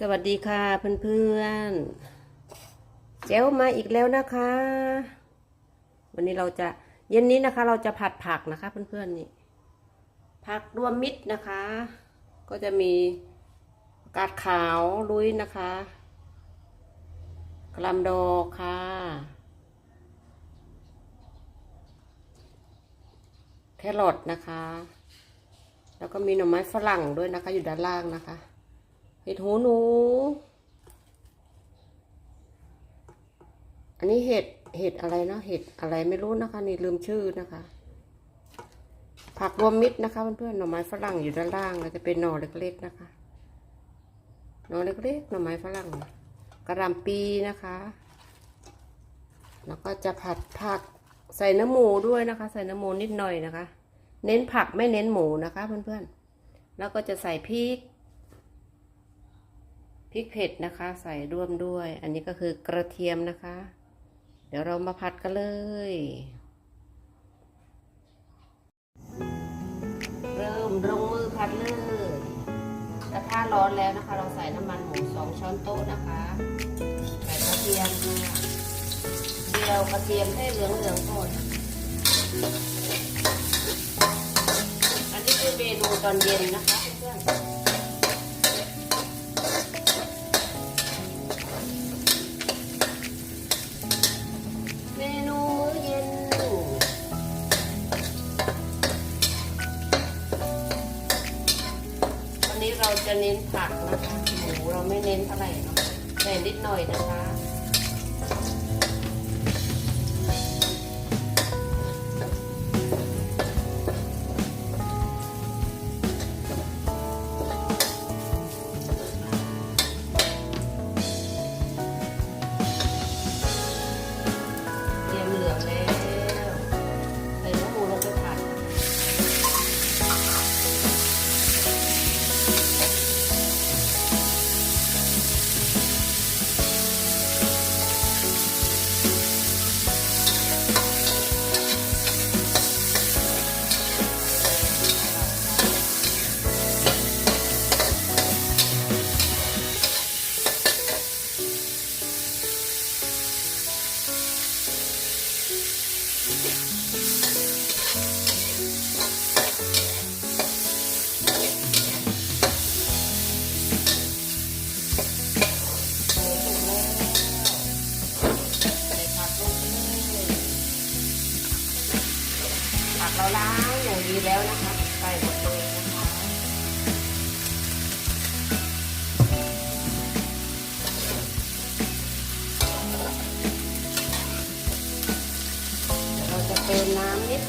สวัสดีค่ะเพื่อนๆเจ้วมาอีกแล้วนะคะ วันนี้เราจะเย็นนี้นะคะ เราจะผัดผักนะคะเพื่อนๆนี่ผักรวมมิตรนะคะ ก็จะมีกาดขาวลุยนะคะกะหลำดอกค่ะแครอทนะคะ แล้วก็มีหน่อไม้ฝรั่งด้วยนะคะ อยู่ด้านล่างนะคะ เห็ดหูหนู อันนี้เห็ด เห็ดอะไรเนาะเห็ดอะไรไม่รู้นะคะ นี่ลืมชื่อนะคะ ผักรวมมิตรนะคะเพื่อนๆ หน่อไม้ฝรั่งอยู่ด้านล่างแล้วจะเป็นหน่อเล็กๆนะคะ หน่อเล็กๆ หน่อไม้ฝรั่ง กระลำปีนะคะ แล้วก็จะผัดผักใส่เนื้อหมูด้วยนะคะ ใส่เนื้อหมูนิดหน่อยนะคะ เน้นผักไม่เน้นหมูนะคะเพื่อนๆ แล้วก็จะใส่พริก ริกเผ็ดนะคะ ใส่ร่วมด้วย อันนี้ก็คือกระเทียมนะคะ เดี๋ยวเรามาผัดกันเลย เริ่มลงมือผัดเลยกระทะร้อนแล้วนะคะ เราใส่น้ำมันหมูสองช้อนโต๊ะนะคะ ใส่กระเทียมเจียวกระเทียมให้เหลืองเหลืองๆก่อนอันนี้คือเมนูตอนเย็นนะคะ ผักนะคะหมูเราไม่เน้นเท่าไหร่เนาะแต่นิดหน่อยนะคะ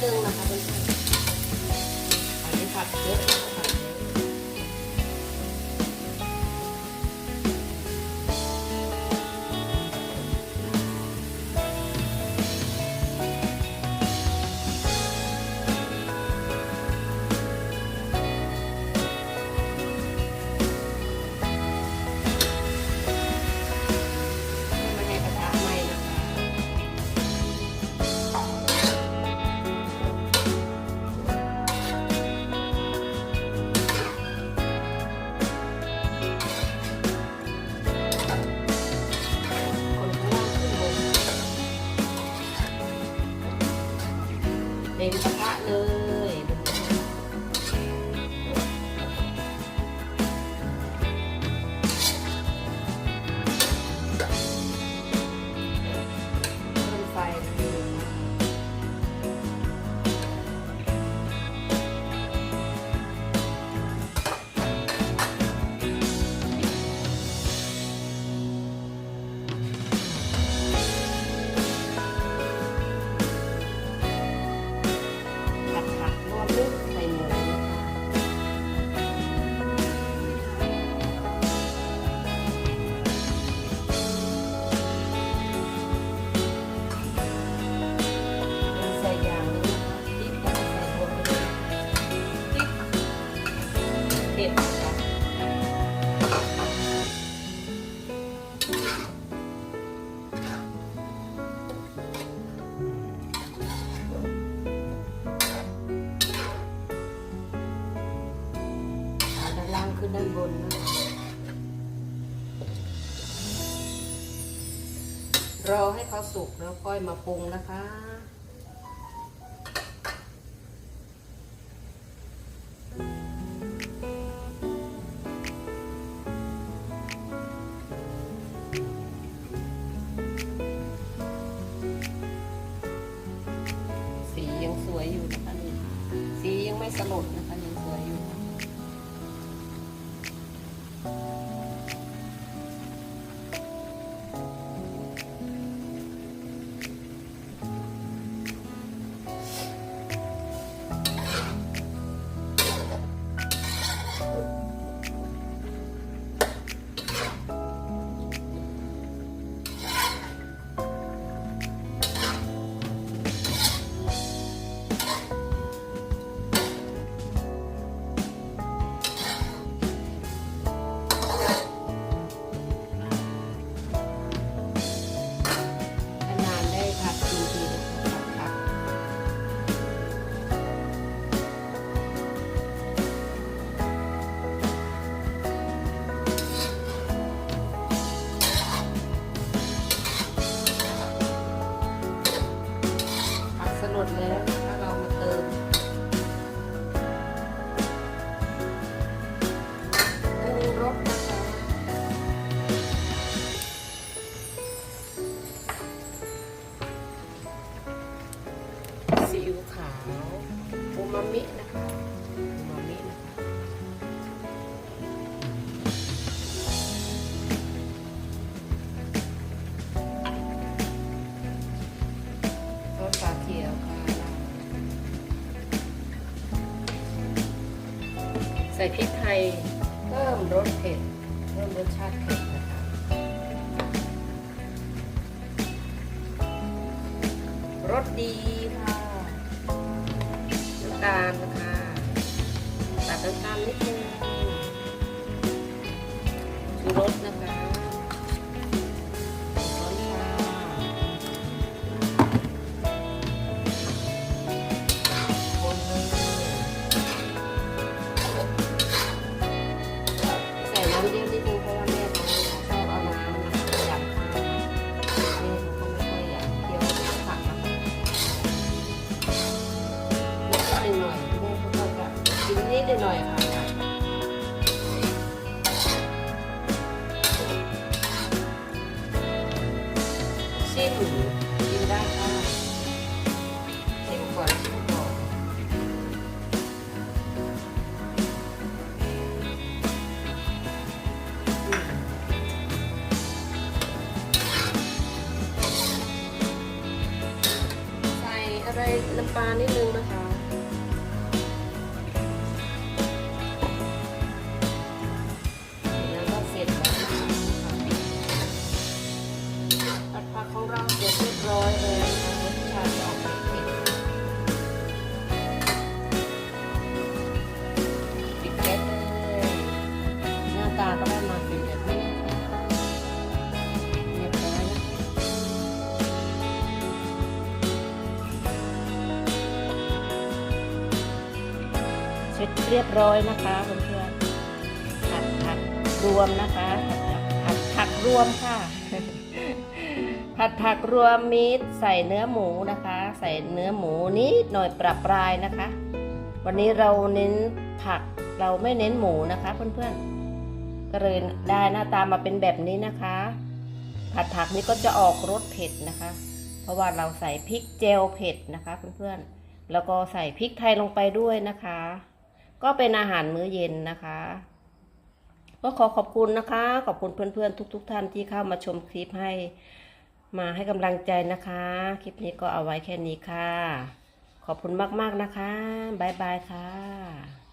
น้ำ ต็มกระทะเลย รอให้เขาสุกแล้วค่อยมาปรุงนะคะ สียังสวยอยู่นะคะนี่สียังไม่สลดนะ ใส่พริกไทยเพิ่มรสเผ็ด เพิ่มรสชาติเผ็ดนะคะรสดีค่ะน้ำตาลนะคะตัดน้ำตาลนิดนึงชูรสนะคะ กินนิดหน่อยค่ะชิมกินได้ค่ะชิมก่อนชิมก่อนใส่อะไรน้ำปลานิดนึงนะคะ เสร็จเรียบร้อยนะคะเพื่อนๆผัดผักรวมนะคะผัดผักรวมค่ะ ผัดผักรวมมิตรใส่เนื้อหมูนะคะ ใส่เนื้อหมูนิดหน่อยปรับปรายนะคะ วันนี้เราเน้นผักเราไม่เน้นหมูนะคะเพื่อนๆก็เลยได้หน้าตามาเป็นแบบนี้นะคะ ผัดผักนี้ก็จะออกรสเผ็ดนะคะ เพราะว่าเราใส่พริกเจลเผ็ดนะคะเพื่อนๆแล้วก็ใส่พริกไทยลงไปด้วยนะคะ ก็เป็นอาหารมื้อเย็นนะคะ ก็ขอขอบคุณนะคะ ขอบคุณเพื่อนๆ ทุกๆท่านที่เข้ามาชมคลิปให้มาให้กำลังใจนะคะ คลิปนี้ก็เอาไว้แค่นี้ค่ะ ขอบคุณมากๆนะคะ บ๊ายบายค่ะ